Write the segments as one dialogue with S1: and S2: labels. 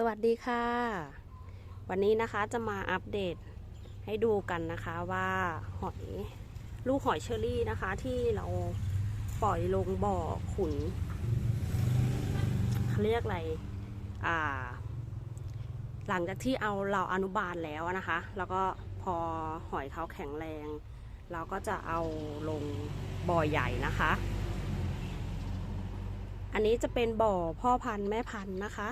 S1: สวัสดีค่ะ วันนี้นะคะจะมาอัปเดตให้ดูกันนะคะว่าหอยลูกหอยเชอรี่นะคะ ที่เราปล่อยลงบ่อขุนเขาเรียกอะไรอ่า หลังจากที่เอาเราอนุบาลแล้วนะคะ แล้วก็พอหอยเขาแข็งแรง เราก็จะเอาลงบ่อใหญ่นะคะ อันนี้จะเป็นบ่อพ่อพันธุ์แม่พันธุ์นะคะ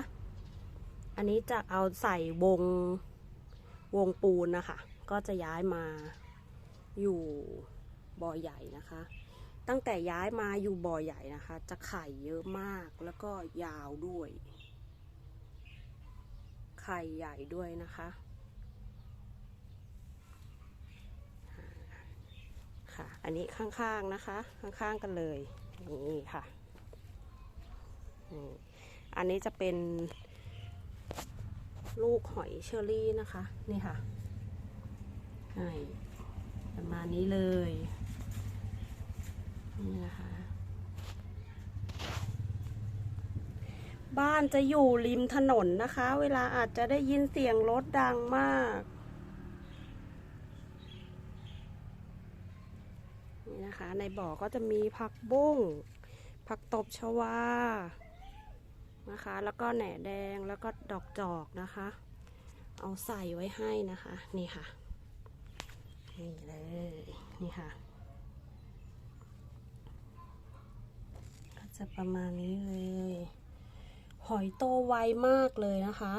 S1: อันนี้จะเอาใส่วงวงปูนนะคะ ก็จะย้ายมาอยู่บ่อใหญ่นะคะ ตั้งแต่ย้ายมาอยู่บ่อใหญ่นะคะ จะไข่เยอะมากแล้วก็ยาวด้วย ไข่ใหญ่ด้วยนะคะ ค่ะ อันนี้ข้างๆนะคะ ข้างๆกันเลยนี่ค่ะ อันนี้จะเป็น ลูกหอยเชอรี่นะคะ นี่ค่ะนี่ประมาณนี้เลย นี่นะคะ บ้านจะอยู่ริมถนนนะคะ เวลาอาจจะได้ยินเสียงรถดังมาก นี่นะคะ ในบ่อก็จะมีผักบุ้งผักตบชวา นะคะ แล้วก็แหน่แดงแล้วก็ดอกจอกนะคะ เอาใส่ไว้ให้นะคะ นี่ค่ะ นี่เลยนี่ค่ะ ก็จะประมาณนี้เลย หอยโตไวมากเลยนะคะ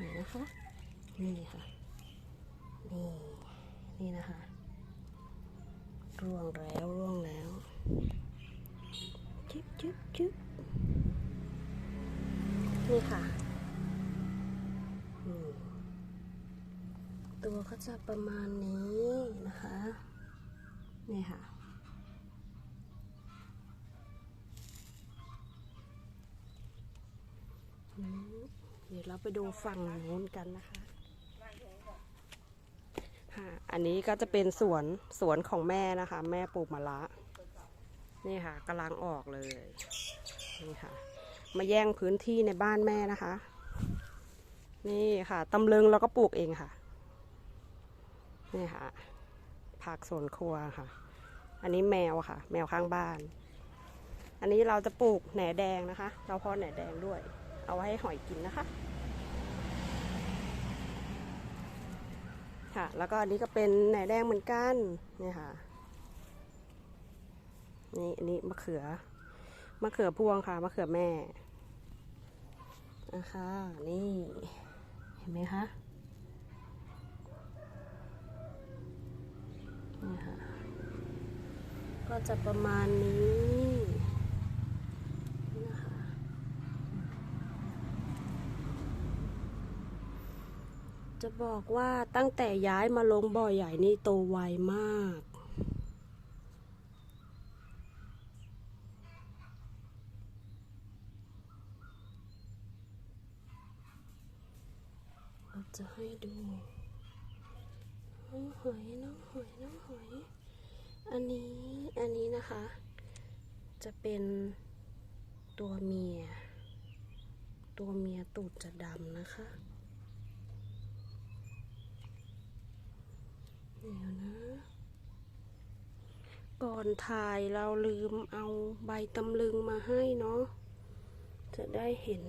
S1: นี่นะคะ นี่ค่ะ นี่ นี่นะคะ ร่วงแล้ว ร่วงแล้ว จึ๊บจึ๊บจึ๊บนี่ค่ะอืมตัวเขาจะประมาณนี้นะคะ นี่ค่ะอืมเดี๋ยวเราไปดูฝั่งนู้นกันนะคะค่ะอันนี้ก็จะเป็นสวนสวนของแม่นะคะ แม่ปลูกมะละ นี่ค่ะกำลังออกเลยนี่ค่ะ มาแย่งพื้นที่ในบ้านแม่นะคะ นี่ค่ะตำลึงเราก็ปลูกเองค่ะ นี่ค่ะ ผักสวนครัวค่ะ อันนี้แมวค่ะ แมวข้างบ้าน อันนี้เราจะปลูกแหน่แดงนะคะ เราเพาะแหน่แดงด้วย เอาไว้ให้หอยกินนะคะค่ะแล้วก็อันนี้ก็เป็นแหน่แดงเหมือนกันนี่ค่ะ นี่อันนี้มะเขือ มะเขือพวงค่ะ มะเขือแม่ นะคะ นี่ เห็นไหมคะนี่ค่ะ ก็จะประมาณนี้นะคะจะบอกว่าตั้งแต่ย้ายมาลงบ่อใหญ่นี่โตไวมาก จะให้ดูน้องหอยน้องหอยน้องหอย อันนี้อันนี้นะคะ จะเป็นตัวเมีย ตัวเมียตูดจะดำนะคะเดี๋ยวนะก่อนถ่ายเราลืมเอาใบตำลึงมาให้เนาะจะได้เห็น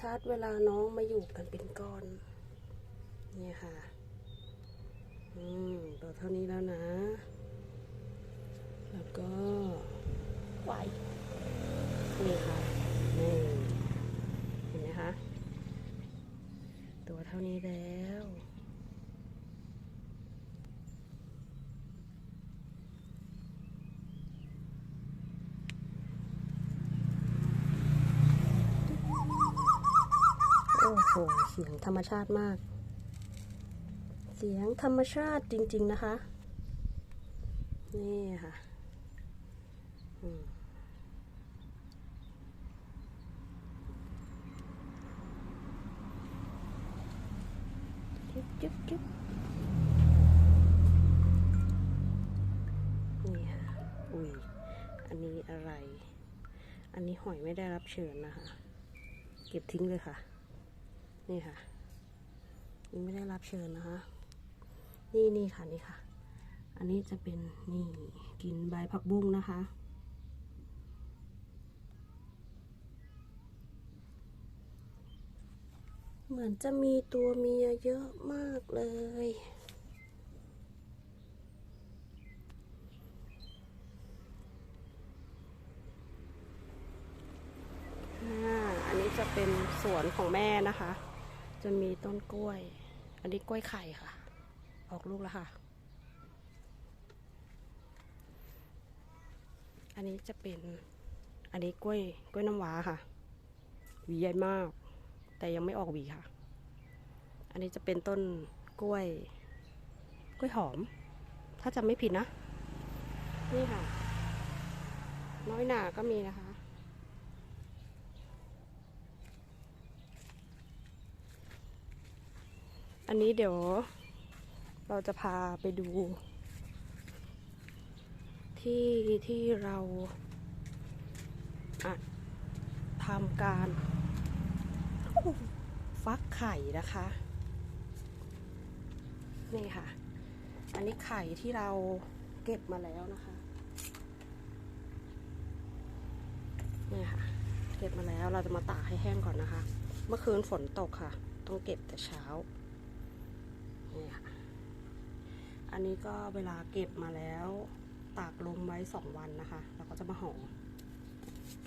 S1: ชัดๆ เวลาน้องมาอยู่กันเป็นก้อน เนี่ยค่ะ อืมตัวเท่านี้แล้วนะ แล้วก็ไหวนี่ค่ะนี่เห็นไหมคะ ตัวเท่านี้แล้ว โอ้เสียงธรรมชาติมาก เสียงธรรมชาติจริง ๆนะคะ นี่ค่ะจุ๊บจุ๊บจุ๊บนี่ค่ะ อุ้ย อันนี้อะไร อันนี้หอยไม่ได้รับเชิญนะคะ เก็บทิ้งเลยค่ะ นี่ค่ะนี่ไม่ได้รับเชิญนะคะ นี่นี่ค่ะนี่ค่ะ อันนี้จะเป็นนี่กินใบผักบุ้งนะคะเหมือนจะมีตัวเมียเยอะมากเลยอ่าอันนี้จะเป็นสวนของแม่นะคะ จะมีต้นกล้วย อันนี้กล้วยไข่ค่ะ ออกลูกแล้วค่ะ อันนี้จะเป็น อันนี้กล้วยกล้วยน้ำว้าค่ะ หวีใหญ่มาก แต่ยังไม่ออกหวีค่ะ อันนี้จะเป็นต้นกล้วย กล้วยหอม ถ้าจำไม่ผิดนะ นี่ค่ะ น้อยหนาก็มีนะคะ อันนี้เดี๋ยว เราจะพาไปดู ที่ที่เราทำการฟักไข่นะคะ นี่ค่ะ อันนี้ไข่ที่เราเก็บมาแล้วนะคะนี่ค่ะ เก็บมาแล้วเราจะมาตากให้แห้งก่อนนะคะ เมื่อคืนฝนตกค่ะ ต้องเก็บแต่เช้า นี่ค่ะ อันนี้ก็เวลาเก็บมาแล้วตากลมไว้สองวันนะคะแล้วก็จะมาห่อ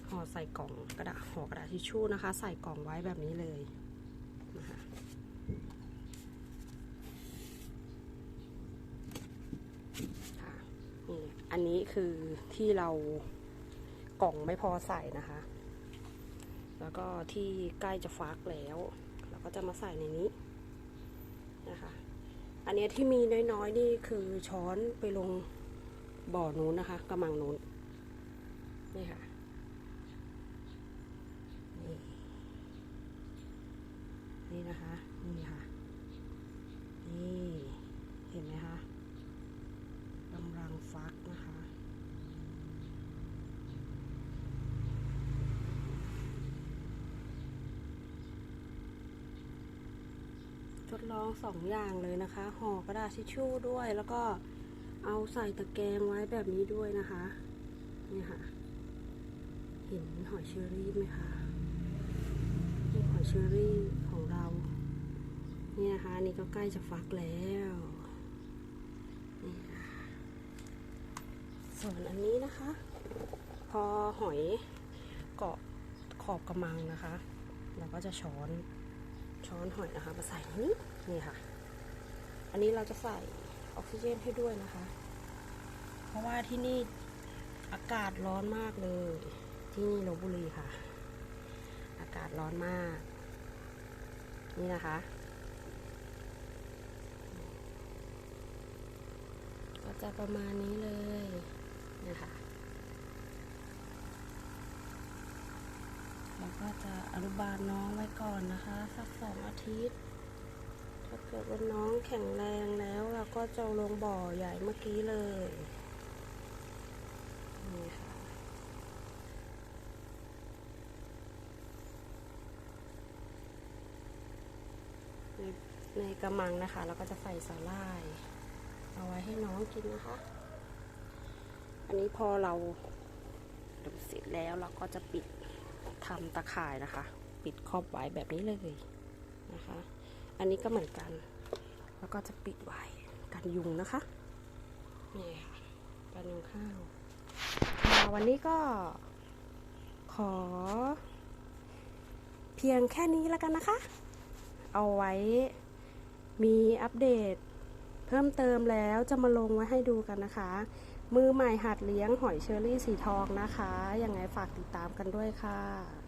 S1: ห่อใส่กล่องกระดาษห่อกระดาษทิชชู่นะคะ ใส่กล่องไว้แบบนี้เลยนะคะนี่อันนี้คือที่เรากล่องไม่พอใส่นะคะ แล้วก็ที่ใกล้จะฟักแล้ว เราก็จะมาใส่ในนี้ อันเนี้ยที่มีน้อยๆนี่คือช้อนไปลงบ่อนู้นนะคะกระมังนู้นนี่ค่ะนี่นี่นะคะนี่ค่ะนี่เห็นไหมคะกำลังฟักนะคะ ทด ลองสองอย่างเลยนะคะ ห่อกระดาษทิชชู่ด้วย แล้วก็เอาใส่ตะแกรงไว้แบบนี้ด้วยนะคะ นี่ค่ะ เห็นหอยเชอรี่ไหมคะนี่หอยเชอรี่ของเรา นี่นะคะนนี่ก็ใกล้จะฟักแล้วนี่ค่ะส่วนอันนี้นะคะ พอหอยเกาะขอบกระมังนะคะ เราก็จะช้อน ช้อนหอยนะคะ มาใส่นี้นี่ค่ะ อันนี้เราจะใส่ออกซิเจนให้ด้วยนะคะ เพราะว่าที่นี่อากาศร้อนมากเลย ที่นี่ลบบุรีค่ะ อากาศร้อนมาก นี่นะคะ ก็จะประมาณนี้เลยนะคะ เราก็จะอนุบาลน้องไว้ก่อนนะคะ สักสองอาทิตย์ ถ้าเกิดว่าน้องแข็งแรงแล้วเราก็จะลงบ่อใหญ่เมื่อกี้เลยนี่ค่ะในในกระมังนะคะ เราก็จะใส่สาหร่าย เอาไว้ให้น้องกินนะคะ อันนี้พอเราดูเสร็จแล้วเราก็จะปิด ทำตะข่ายนะคะ ปิดครอบไว้แบบนี้เลยนะคะ อันนี้ก็เหมือนกัน แล้วก็จะปิดไว้กันยุงนะคะนี่ค่ะกันยุงข้าววันนี้ก็ขอ เพียงแค่นี้แล้วกันนะคะ เอาไว้มีอัปเดตเพิ่มเติมแล้วจะมาลงไว้ให้ดูกันนะคะ มือใหม่หัดเลี้ยงหอยเชอรี่สีทองนะคะ ยังไงฝากติดตามกันด้วยค่ะ